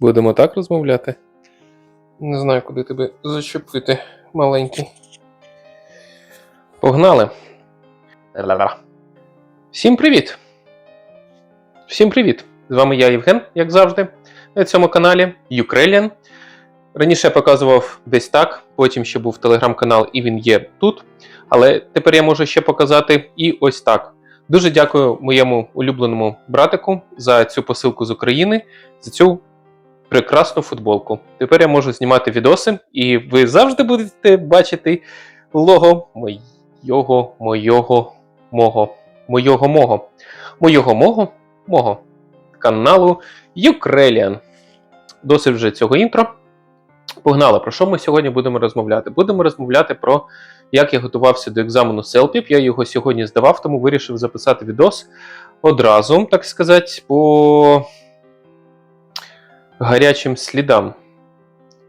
Будемо так розмовляти. Не знаю, куди тебе зачепити, маленький. Погнали. Ла-ла-ла. Всім привіт! Всім привіт! З вами я, Євген, як завжди, на цьому каналі Ukrainian. Раніше я показував десь так, потім ще був телеграм-канал, і він є тут. Але тепер я можу ще показати і ось так. Дуже дякую моєму улюбленому братику за цю посилку з України, за цю прекрасну футболку. Тепер я можу знімати відоси, і ви завжди будете бачити лого мойого, мойого, мого, мойого, мого, мойого, мого, мого каналу Ukrainian. Досить вже цього інтро. Погнали, про що ми сьогодні будемо розмовляти? Будемо розмовляти про як я готувався до екзамену CELPIP. Я його сьогодні здавав, тому вирішив записати відос одразу, так сказати, по гарячим слідам.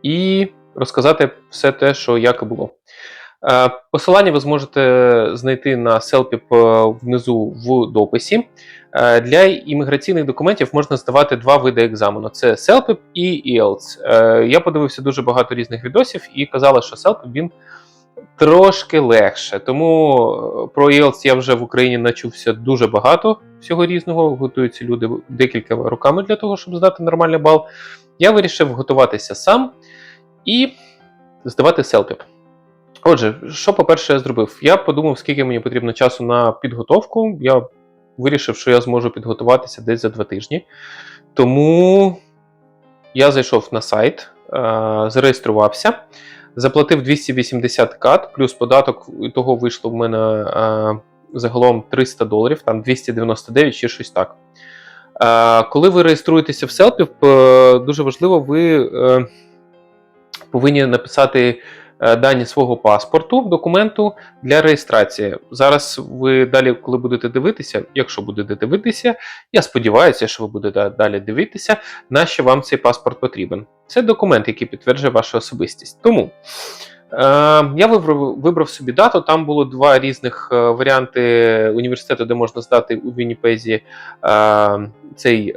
І розказати все те, що як було. Е, Посилання ви зможете знайти на CELPIP е, внизу в дописі. Е, Для імміграційних документів можна здавати два види екзамену: це CELPIP і IELTS. Я подивився дуже багато різних відосів і казала, що CELPIP він трошки легше. Тому е, про IELTS я вже в Україні начувся дуже багато всього різного. Готуються люди декілька роками для того, щоб здати нормальний бал. Я вирішив готуватися сам і здавати CELPIP. Отже, що, по-перше, я зробив? Я подумав, скільки мені потрібно часу на підготовку. Я вирішив, що я зможу підготуватися десь за два тижні. Тому я зайшов на сайт, е, зареєструвався, заплатив 280 кат, плюс податок, того вийшло в мене е, загалом 300 доларів, там 299 чи щось так. Е, Коли ви реєструєтеся в Селпів, дуже важливо, ви е, повинні написати е, дані свого паспорту, документу для реєстрації. Зараз ви далі, коли будете дивитися, якщо будете дивитися, я сподіваюся, що ви будете далі дивитися, на що вам цей паспорт потрібен. Це документ, який підтверджує вашу особистість. Тому е, я вибрав, вибрав собі дату. Там було два різних е, варіанти університету, де можна здати у Вінніпезі е, цей.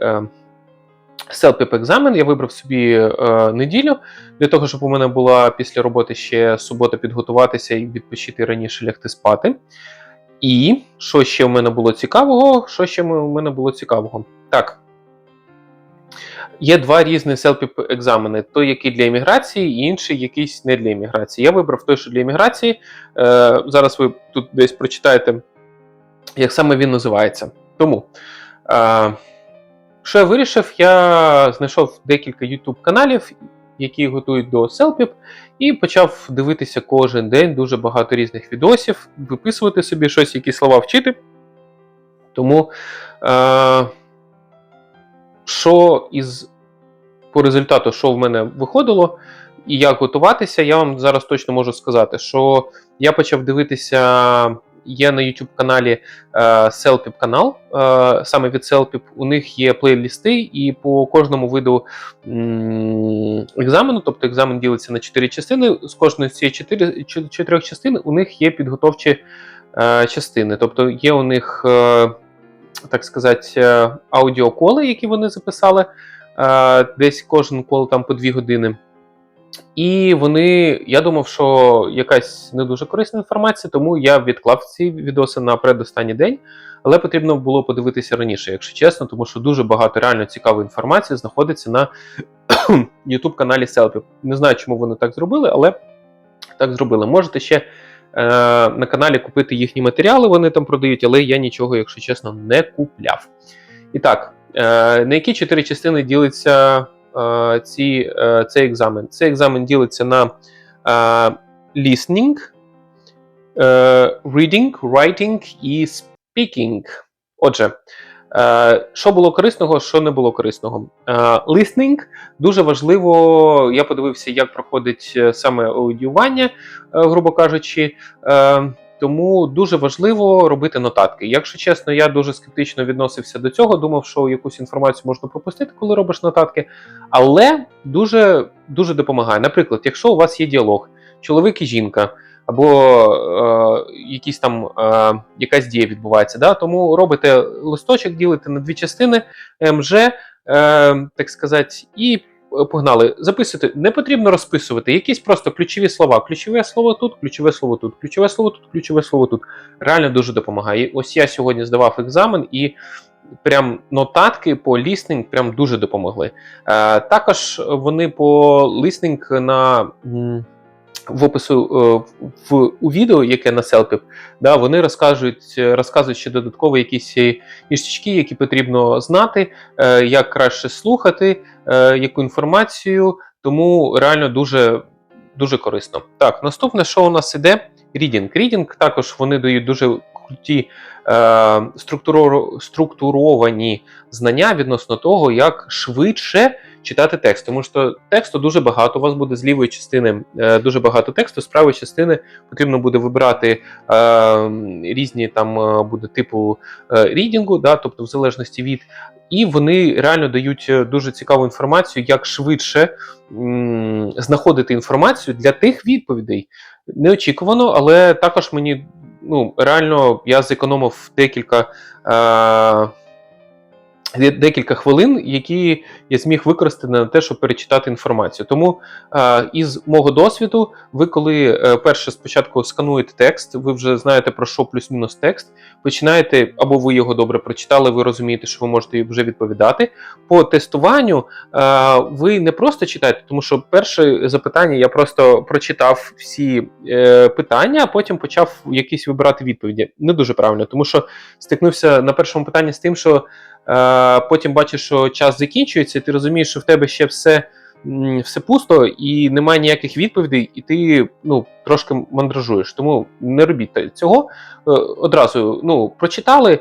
Селпіп екзамен я вибрав собі е, неділю для того, щоб у мене була після роботи ще субота підготуватися і відпочити раніше лягти спати. І що ще в мене було цікавого? Що ще у мене було цікавого? Так. Є два різні селпіп екзамени: той, який для імміграції, і інший якийсь не для імміграції. Я вибрав той, що для імміграції. Е, зараз ви тут десь прочитаєте, як саме він називається. Тому. Е, що я вирішив? Я знайшов декілька YouTube каналів, які готують до селпіп, і почав дивитися кожен день дуже багато різних відосів, виписувати собі щось, які слова вчити. Тому, е, що із по результату, що в мене виходило, і як готуватися, я вам зараз точно можу сказати, що я почав дивитися. Є на YouTube каналі е, Selpip канал, е, саме від Selpip. У них є плейлісти, і по кожному виду екзамену, тобто екзамен ділиться на 4 частини. З кожної з цієї 4, 4 частин у них є підготовчі е, частини. Тобто є у них, так сказати, аудіоколи, які вони записали. Десь кожен кол там по 2 години. І вони, я думав, що якась не дуже корисна інформація, тому я відклав ці відоси на предостанній день. Але потрібно було подивитися раніше, якщо чесно, тому що дуже багато реально цікавої інформації знаходиться на youtube каналі Селпі. Не знаю, чому вони так зробили, але так зробили. Можете ще е, на каналі купити їхні матеріали, вони там продають, але я нічого, якщо чесно, не купляв. І так, е, на які чотири частини ділиться ці, е, цей екзамен. Цей екзамен ділиться на е, listening, е, reading, writing і speaking. Отже, е, що було корисного, що не було корисного. Е, listening дуже важливо. Я подивився, як проходить е, саме аудіювання, е, грубо кажучи. Е, тому дуже важливо робити нотатки. Якщо чесно, я дуже скептично відносився до цього, думав, що якусь інформацію можна пропустити, коли робиш нотатки. Але дуже дуже допомагає. Наприклад, якщо у вас є діалог, чоловік і жінка, або е, якісь там е, якась дія відбувається, да? тому робите листочок, ділите на дві частини МЖ, е, так сказати, і е, погнали. Записуйте. Не потрібно розписувати. Якісь просто ключові слова. Ключове слово тут, ключове слово тут, ключове слово тут, ключове слово тут. Реально дуже допомагає. Ось я сьогодні здавав екзамен і. Прям нотатки по ліснінг прям дуже допомогли. Е, також вони по ліснінг на в опису е, в у відео, яке на Селпіп, да, вони розказують, розказують ще додатково якісь ніштячки, які потрібно знати, е, як краще слухати, е, яку інформацію. Тому реально дуже дуже корисно. Так, наступне, що у нас іде? Рідінг. Рідінг також вони дають дуже круті е, структуро- структуровані знання відносно того, як швидше читати текст. Тому що тексту дуже багато. У вас буде з лівої частини е, дуже багато тексту, з правої частини потрібно буде вибирати е, різні там е, буде типу е, рідінгу, да, тобто в залежності від. І вони реально дають дуже цікаву інформацію, як швидше м, знаходити інформацію для тих відповідей. Неочікувано, але також мені ну, реально я зекономив декілька. Е, Декілька хвилин, які я зміг використати на те, щоб перечитати інформацію. Тому е, із мого досвіду, ви коли е, перше спочатку скануєте текст, ви вже знаєте про що плюс-мінус текст, починаєте, або ви його добре прочитали, ви розумієте, що ви можете вже відповідати. По тестуванню е, ви не просто читаєте, тому що перше запитання я просто прочитав всі питання, а потім почав якісь вибирати відповіді. Не дуже правильно, тому що стикнувся на першому питанні з тим, що потім бачиш, що час закінчується, і ти розумієш, що в тебе ще все. Все пусто і немає ніяких відповідей, і ти ну трошки мандражуєш. Тому не робіть цього. Е, Одразу ну прочитали,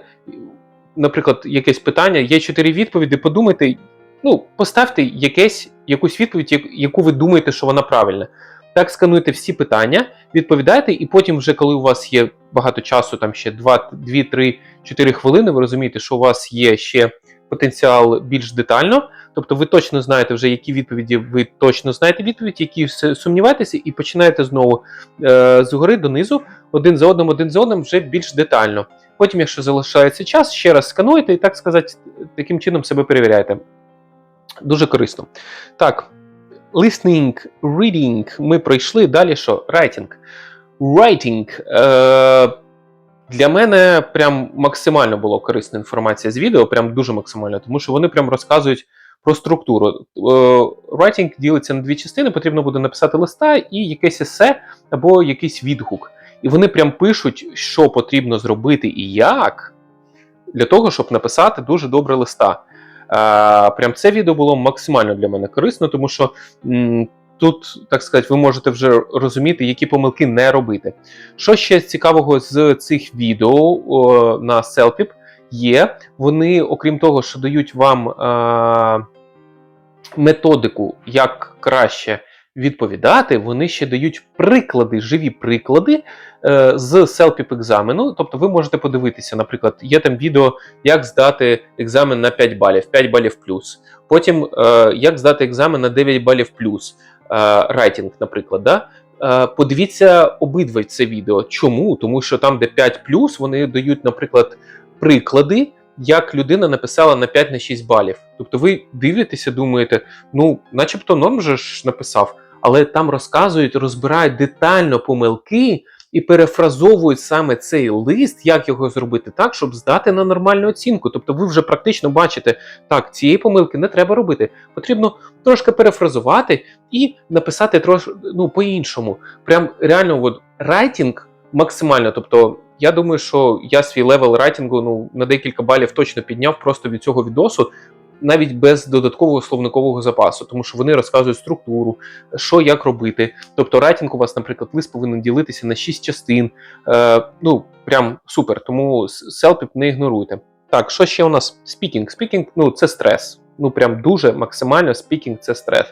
наприклад, якесь питання, є чотири відповіді. Подумайте, ну поставте якесь якусь відповідь, яку ви думаєте, що вона правильна. Так скануйте всі питання, відповідайте, і потім, вже коли у вас є багато часу, там ще 2, 2 3, 4 хвилини, ви розумієте, що у вас є ще потенціал більш детально. Тобто ви точно знаєте вже, які відповіді ви точно знаєте відповідь, які сумніваєтеся, і починаєте знову е, згори донизу, один за одним, один за одним, вже більш детально. Потім, якщо залишається час, ще раз скануєте і так сказати, таким чином себе перевіряєте. Дуже корисно. Так, listening, reading ми пройшли. Далі що? Writing. Writing. Е, для мене прям максимально була корисна інформація з відео, прям дуже максимально, тому що вони прям розказують про структуру. Е, Writing ділиться на дві частини, потрібно буде написати листа і якесь есе або якийсь відгук. І вони прям пишуть, що потрібно зробити і як для того, щоб написати дуже добре листа. Прям це відео було максимально для мене корисно, тому що тут, так сказати, ви можете вже розуміти, які помилки не робити. Що ще цікавого з цих відео на Celpip є, вони, окрім того, що дають вам методику, як краще відповідати, вони ще дають приклади, живі приклади е, з Celpip екзамену. Тобто ви можете подивитися, наприклад, є там відео, як здати екзамен на 5 балів, 5 балів плюс. Потім е, як здати екзамен на 9 балів плюс, е, наприклад. Да? Е, Подивіться обидва це відео. Чому? Тому що там, де 5 плюс, вони дають, наприклад, приклади, як людина написала на 5 на 6 балів. Тобто ви дивитеся, думаєте, ну, начебто норм же ж написав, але там розказують, розбирають детально помилки і перефразовують саме цей лист, як його зробити так, щоб здати на нормальну оцінку. Тобто ви вже практично бачите, так, цієї помилки не треба робити. Потрібно трошки перефразувати і написати трош, ну, по-іншому. Прям реально, от, райтінг максимально. Тобто, я думаю, що я свій левел райтингу ну, на декілька балів точно підняв просто від цього відосу. Навіть без додаткового словникового запасу, тому що вони розказують структуру, що як робити. Тобто, рейтинг у вас, наприклад, лист повинен ділитися на 6 частин. Е, ну, прям супер. Тому селпіп не ігноруйте. Так, що ще у нас? Спікінг. Спікінг, ну це стрес. Ну прям дуже максимально спікінг це стрес.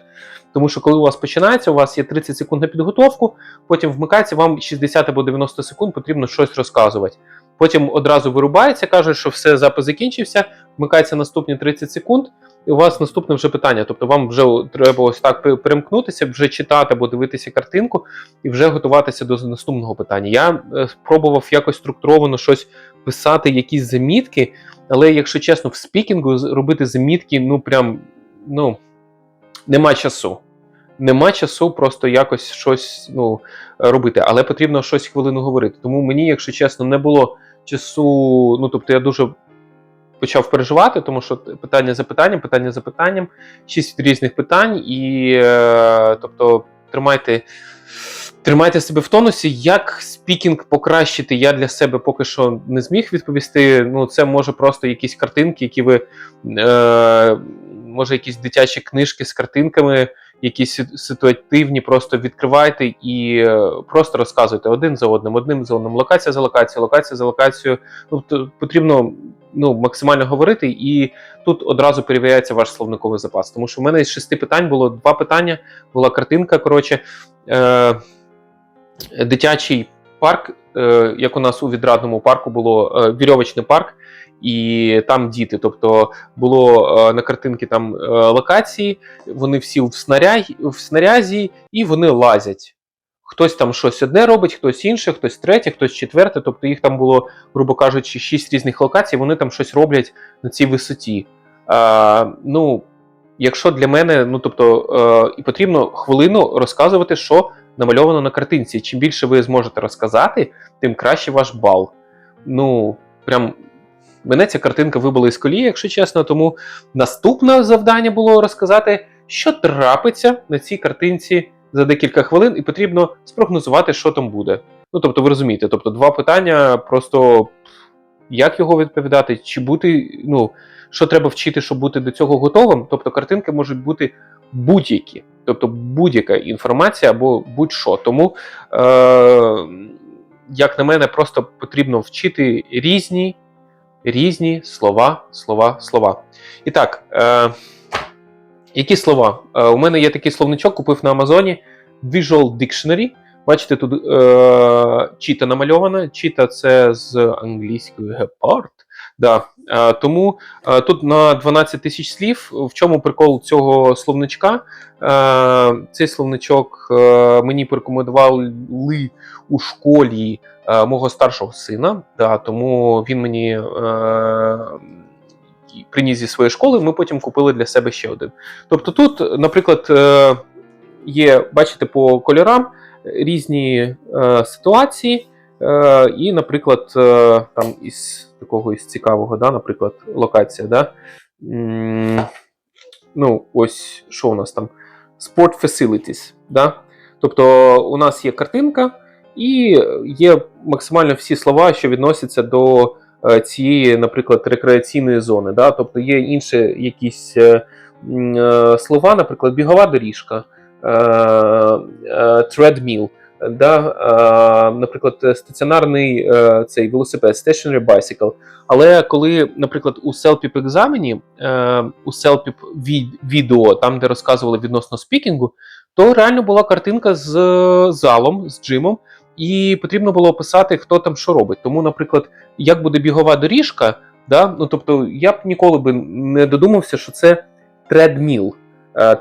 Тому що коли у вас починається, у вас є 30 секунд на підготовку, потім вмикається, вам 60 або 90 секунд потрібно щось розказувати. Потім одразу вирубається, каже, що все, запис закінчився, вмикається наступні 30 секунд, і у вас наступне вже питання. Тобто вам вже треба ось так перемкнутися, вже читати або дивитися картинку і вже готуватися до наступного питання. Я е, спробував якось структуровано щось писати, якісь замітки, але якщо чесно, в спікінгу робити замітки, ну прям ну нема часу. Нема часу просто якось щось ну, робити, але потрібно щось хвилину говорити. Тому мені, якщо чесно, не було часу. Ну тобто я дуже почав переживати, тому що питання за питанням, питання за питанням, шість різних питань, і е, тобто тримайте. Тримайте себе в тонусі, як спікінг покращити, я для себе поки що не зміг відповісти. Ну, це може просто якісь картинки, які ви е, може якісь дитячі книжки з картинками, якісь ситуативні, просто відкривайте і е, просто розказуйте один за одним, одним за одним, локація за локацією, локація за локацією. Тобто потрібно ну, максимально говорити, і тут одразу перевіряється ваш словниковий запас. Тому що в мене із шести питань було два питання, була картинка. Коротше, е, дитячий парк, е, як у нас у відрадному парку було е, вірьовочний парк, і там діти. Тобто було е, на картинці там е, локації, вони всі в снарязі, в снарязі і вони лазять. Хтось там щось одне робить, хтось інше, хтось третє, хтось четверте. Тобто їх там було, грубо кажучи, шість різних локацій, вони там щось роблять на цій висоті. А, ну, якщо для мене, ну тобто, е, і потрібно хвилину розказувати, що намальовано на картинці. Чим більше ви зможете розказати, тим краще ваш бал. Ну, прям мене ця картинка вибила із колії, якщо чесно. Тому наступне завдання було розказати, що трапиться на цій картинці за декілька хвилин, і потрібно спрогнозувати, що там буде. Ну, тобто, ви розумієте, тобто, два питання просто. Як його відповідати, чи бути, ну, що треба вчити, щоб бути до цього готовим? Тобто картинки можуть бути будь-які, тобто будь-яка інформація або будь-що. Тому, е, як на мене, просто потрібно вчити різні, різні слова, слова, слова. І так, е, які слова? Е, у мене є такий словничок, купив на Амазоні Visual Dictionary. Бачите, тут е, чіта намальована. Чіта це з англійської гепард. Да. Е, тому е, тут на 12 тисяч слів. В чому прикол цього словничка? Е, цей словничок мені порекомендували у школі мого старшого сина. Да, тому він мені приніс зі своєї школи. Ми потім купили для себе ще один. Тобто, тут, наприклад, є, бачите, по кольорам різні ситуації. Е, і, наприклад, е, там із такого із цікавого, да, наприклад, локація. Да? Ну, ось що у нас там? Sport facilities. Да? Тобто у нас є картинка, і є максимально всі слова, що відносяться до е, цієї, наприклад, рекреаційної зони. Да? Тобто є інші якісь слова, наприклад, бігова доріжка, е, treadmill, да, наприклад, стаціонарний е, цей велосипед, stationary bicycle. Але коли, наприклад, у CELPIP екзамені, е, у від, відео, там, де розказували відносно спікінгу, то реально була картинка з залом, з джимом, і потрібно було описати, хто там що робить. Тому, наприклад, як буде бігова доріжка, да, ну тобто я б ніколи би не додумався, що це treadmill, е,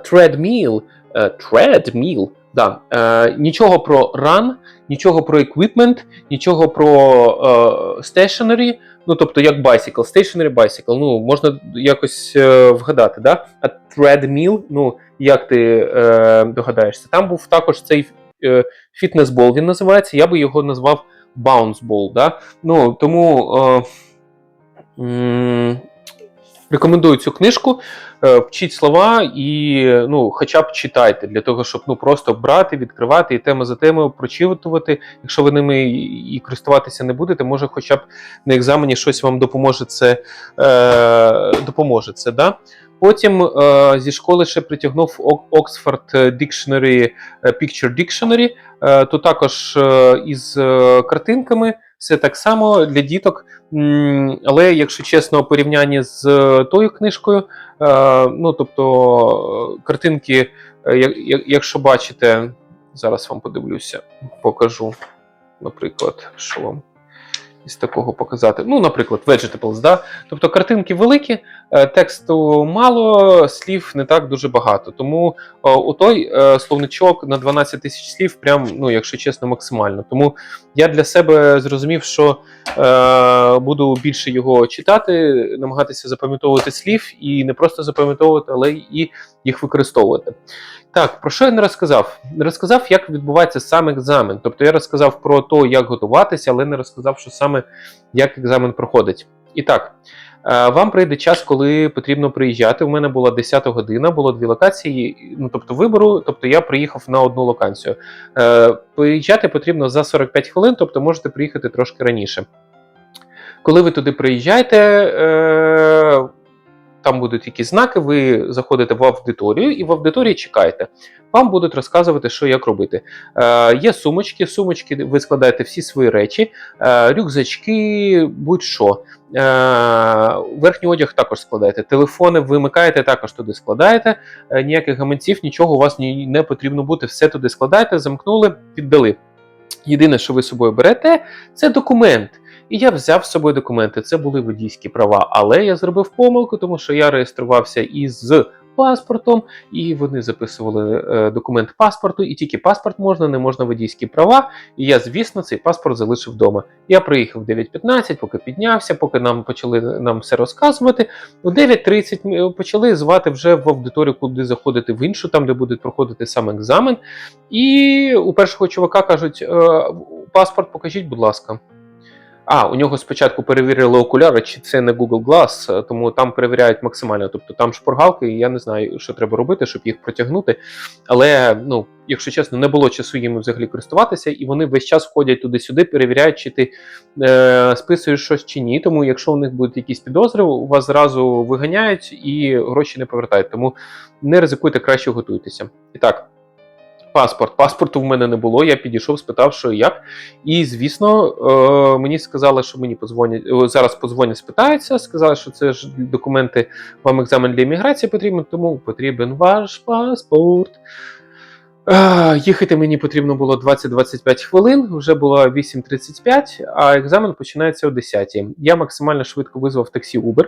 treadmill, да. Е, нічого про run, нічого про equipment, нічого про е, ну тобто як bicycle, stationary bicycle, ну можна якось е, вгадати, да? А treadmill, ну як ти е, догадаєшся, там був також цей е, фітнес-бол, він називається, я би його назвав bounce да? Ну тому е, рекомендую цю книжку. Е, Вчіть слова і ну, хоча б читайте для того, щоб ну просто брати, відкривати і тему за темою прочитувати. Якщо ви ними і користуватися не будете, може, хоча б на екзамені щось вам допоможе це. Е, допоможе це да? Потім е, зі школи ще притягнув Oxford Dictionary, е, Picture Dictionary. Е, тут також е, із е, картинками. Все так само для діток. Але, якщо чесно, у порівнянні з е, тою книжкою, Е, ну, тобто, е, картинки, е, як- як- якщо бачите, зараз вам подивлюся, покажу, наприклад, що вам із такого показати. Ну, наприклад, vegetables, да? Тобто картинки великі, е, тексту мало, слів не так дуже багато. Тому о, той е, словничок на 12 тисяч слів, прям, ну, якщо чесно, максимально. Тому я для себе зрозумів, що е, буду більше його читати, намагатися запам'ятовувати слів і не просто запам'ятовувати, але і їх використовувати. Так, про що я не розказав? Не розказав, як відбувається сам екзамен. Тобто я розказав про те, як готуватися, але не розказав, що саме як екзамен проходить. І так, е, вам прийде час, коли потрібно приїжджати. У мене була 10 година, було дві локації, ну тобто вибору, тобто я приїхав на одну локацію. Е, Приїжджати потрібно за 45 хвилин, тобто можете приїхати трошки раніше. Коли ви туди приїжджаєте, е, там будуть якісь знаки, ви заходите в аудиторію і в аудиторії чекаєте. Вам будуть розказувати, що як робити. Е, є сумочки, сумочки, ви складаєте всі свої речі, е, рюкзачки, будь-що. Е, верхній одяг також складаєте. Телефони вимикаєте, також туди складаєте. Е, ніяких гаманців, нічого у вас не потрібно бути. Все туди складаєте, замкнули, піддали. Єдине, що ви з собою берете, це документ. І я взяв з собою документи. Це були водійські права, але я зробив помилку, тому що я реєструвався із паспортом, і вони записували е, документ паспорту, і тільки паспорт можна, не можна водійські права. І я, звісно, цей паспорт залишив вдома. Я приїхав в 9.15, поки піднявся, поки нам почали нам все розказувати. У 9.30 ми почали звати вже в аудиторію, куди заходити в іншу, там де буде проходити сам екзамен. І у першого чувака кажуть: «Е, паспорт покажіть, будь ласка. А, у нього спочатку перевірили окуляри, чи це не Google Glass, е, тому там перевіряють максимально. Тобто там шпоргалки, і я не знаю, що треба робити, щоб їх протягнути. Але, ну, якщо чесно, не було часу їм взагалі користуватися, і вони весь час ходять туди-сюди, перевіряють, чи ти е, списуєш щось чи ні. Тому, якщо у них будуть якісь підозри, у вас зразу виганяють і гроші не повертають. Тому не ризикуйте, краще готуйтеся. І так. Паспорт. Паспорту в мене не було. Я підійшов, спитав, що і як. І, звісно, е, мені сказали, що мені подзвонять. е, Зараз Позвонять, спитаються. Сказали, що це ж документи, вам екзамен для імміграції потрібен, тому потрібен ваш паспорт. Їхати мені потрібно було 20-25 хвилин, вже було 8.35, а екзамен починається о 10. Я максимально швидко визвав таксі Uber,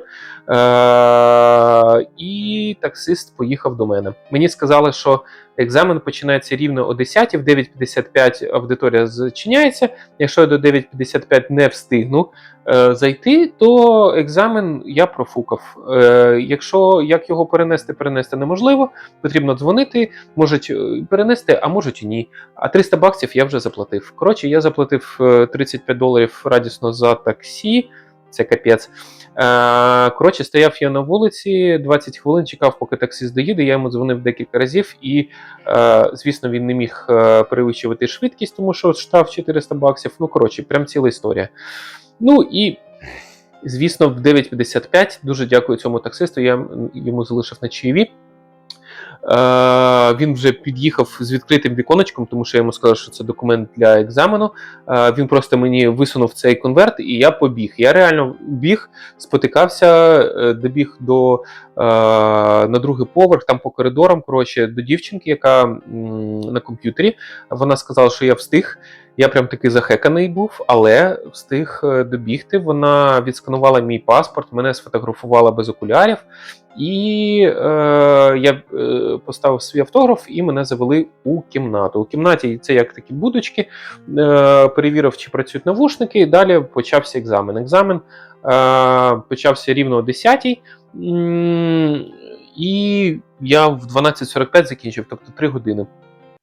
е- і таксист поїхав до мене. Мені сказали, що екзамен починається рівно о 10, в 9.55 аудиторія зачиняється. Якщо я до 9.55 не встигну зайти, то екзамен я профукав. Е- якщо як його перенести, перенести неможливо, потрібно дзвонити, можуть е, перенести, а можуть і ні. А 300 баксів я вже заплатив. Коротше, я заплатив е, 35 доларів радісно за таксі. Це капець. Е, Коротше, стояв я на вулиці 20 хвилин, чекав, поки таксист доїде. Я йому дзвонив декілька разів, і, е, звісно, він не міг е, перевищувати швидкість, тому що штраф 400 баксів. Ну, коротше, прям ціла історія. Ну і. Звісно, в 9.55 дуже дякую цьому таксисту. Я йому залишив на чаєві. Е, він вже під'їхав з відкритим віконечком, тому що я йому сказав, що це документ для екзамену. Е, він просто мені висунув цей конверт, і я побіг. Я реально біг, спотикався, е, добіг до на другий поверх, там по коридорам. Коротше, до дівчинки, яка на комп'ютері. Вона сказала, що я встиг. Я прям таки захеканий був, але встиг е, добігти. Вона відсканувала мій паспорт, мене сфотографувала без окулярів, і е, я е, поставив свій автограф, і мене завели у кімнату. У кімнаті це як такі будочки. Е, перевірив, чи працюють навушники. І далі почався екзамен. Екзамен е, почався рівно о 10 М, І я в 12.45 закінчив, тобто 3 години.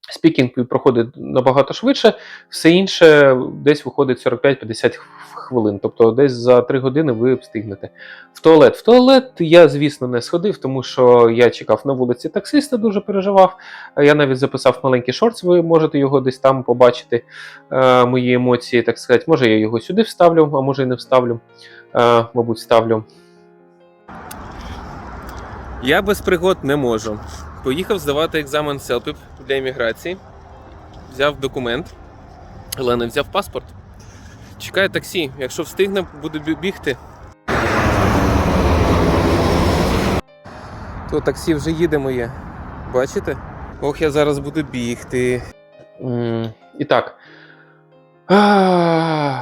Спікінг проходить набагато швидше, все інше десь виходить 45-50 хвилин. Тобто десь за 3 години ви встигнете. В туалет. В туалет я, звісно, не сходив, тому що я чекав на вулиці таксиста, дуже переживав. Я навіть записав маленький шортс, ви можете його десь там побачити. Е, мої емоції, так сказати. Може, я його сюди вставлю, а може і не вставлю. Е, мабуть, вставлю. Я без пригод не можу. Поїхав здавати екзамен селпіп для імміграції. Взяв документ, але не взяв паспорт. Чекаю таксі. Якщо встигне, буду бігти. То таксі вже їде моє. Бачите? Ох, я зараз буду бігти. М, І так.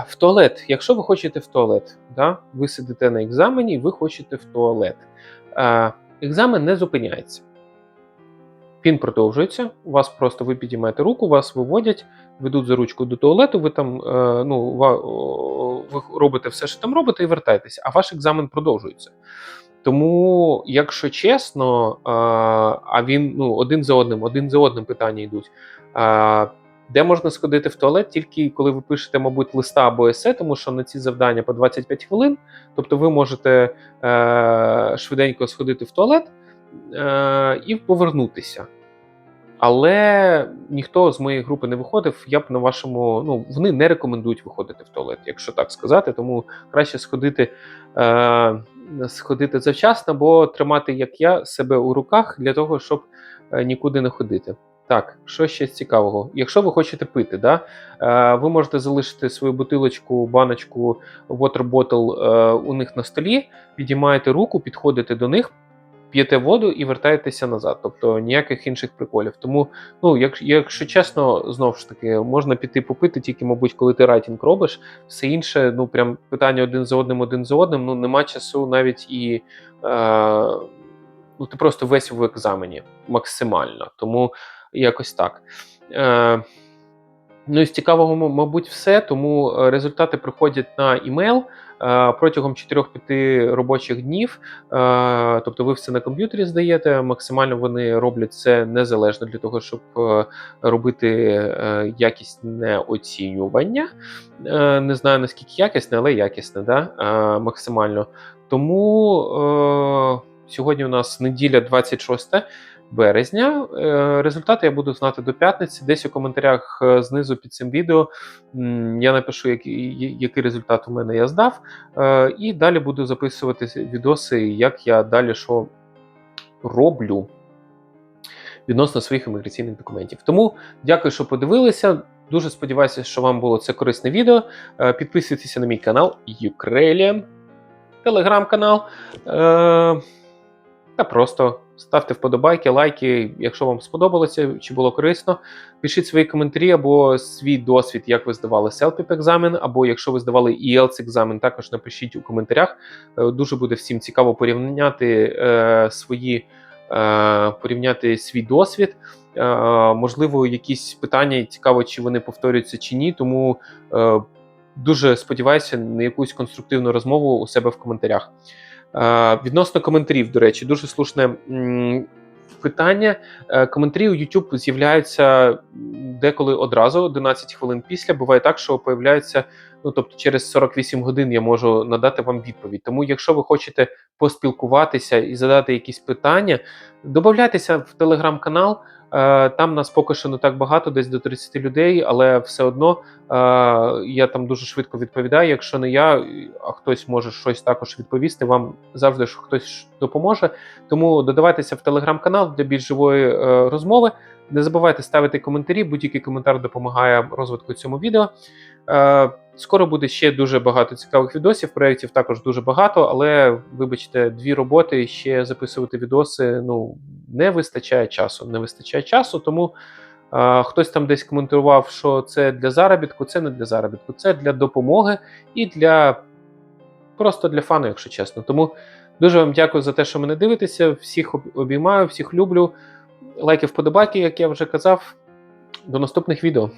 В туалет. Якщо ви хочете в туалет, да? ви сидите на екзамені і ви хочете в туалет. А, Екзамен не зупиняється. Він продовжується. У вас просто ви підіймаєте руку, вас виводять, ведуть за ручку до туалету. Ви там е, ну, ви робите все, що там робите, і вертаєтеся. А ваш екзамен продовжується. Тому, якщо чесно, а, а він ну, один за одним, один за одним питання йдуть. А, де можна сходити в туалет, тільки коли ви пишете, мабуть, листа або есе, тому що на ці завдання по 25 хвилин. Тобто ви можете е, швиденько сходити в туалет е, і повернутися. Але ніхто з моєї групи не виходив. Я б на вашому, ну вони не рекомендують виходити в туалет, якщо так сказати. Тому краще сходити, е, сходити завчасно, або тримати, як я, себе у руках для того, щоб е, нікуди не ходити. Так, що ще цікавого? Якщо ви хочете пити, да, е, ви можете залишити свою бутилочку, баночку, water bottle е, у них на столі, підіймаєте руку, підходите до них, п'єте воду і вертаєтеся назад. Тобто ніяких інших приколів. Тому, ну, як, якщо чесно, знову ж таки, можна піти попити, тільки, мабуть, коли ти райтінг робиш. Все інше, ну прям питання один за одним, один за одним. Ну нема часу навіть і. Е, ну, ти просто весь в екзамені максимально. Тому якось так. Е, Ну і з цікавого, мабуть, все. Тому е, результати приходять на е, протягом 4-5 робочих днів. Е, Тобто ви все на комп'ютері здаєте. Максимально вони роблять це незалежно для того, щоб е, робити е, якісне оцінювання. Е, Не знаю наскільки якісне, але якісне, да? е, максимально. Тому е, сьогодні у нас неділя 26 березня. Е, Результати я буду знати до п'ятниці. Десь у коментарях е, знизу під цим відео я напишу, який, який результат у мене я здав. Е, І далі буду записувати відоси, як я далі що роблю відносно своїх імміграційних документів. Тому дякую, що подивилися. Дуже сподіваюся, що вам було це корисне відео. Підписуйтеся на мій канал Ukrainian, телеграм-канал. Та просто ставте вподобайки, лайки, якщо вам сподобалося чи було корисно. Пишіть свої коментарі або свій досвід, як ви здавали selpip екзамен, або якщо ви здавали IELTS екзамен, також напишіть у коментарях. Е, Дуже буде всім цікаво порівняти е, свої е, порівняти свій досвід. Е, можливо, якісь питання цікаво, чи вони повторюються чи ні. Тому дуже сподіваюся на якусь конструктивну розмову у себе в коментарях. Відносно коментарів, до речі, дуже слушне питання. Е, коментарі у YouTube з'являються деколи одразу, 11 хвилин після. Буває так, що появляються. Ну, тобто, через 48 годин я можу надати вам відповідь. Тому, якщо ви хочете поспілкуватися і задати якісь питання, додайтеся в телеграм-канал. Е, Там нас поки що не так багато, десь до 30 людей, але все одно е, я там дуже швидко відповідаю. Якщо не я, а хтось може щось також відповісти, вам завжди ж хтось допоможе. Тому додавайтеся в телеграм-канал для більш живої е, розмови. Не забувайте ставити коментарі, будь-який коментар допомагає розвитку цьому відео. Скоро буде ще дуже багато цікавих відосів. Проєктів також дуже багато, але вибачте, дві роботи ще записувати відоси. Ну не вистачає часу. Не вистачає часу, тому е, хтось там десь коментував, що це для заробітку. Це не для заробітку, це для допомоги і для просто для фану, якщо чесно. Тому дуже вам дякую за те, що мене дивитеся. Всіх обіймаю, всіх люблю. Лайки, вподобайки, як я вже казав. До наступних відео.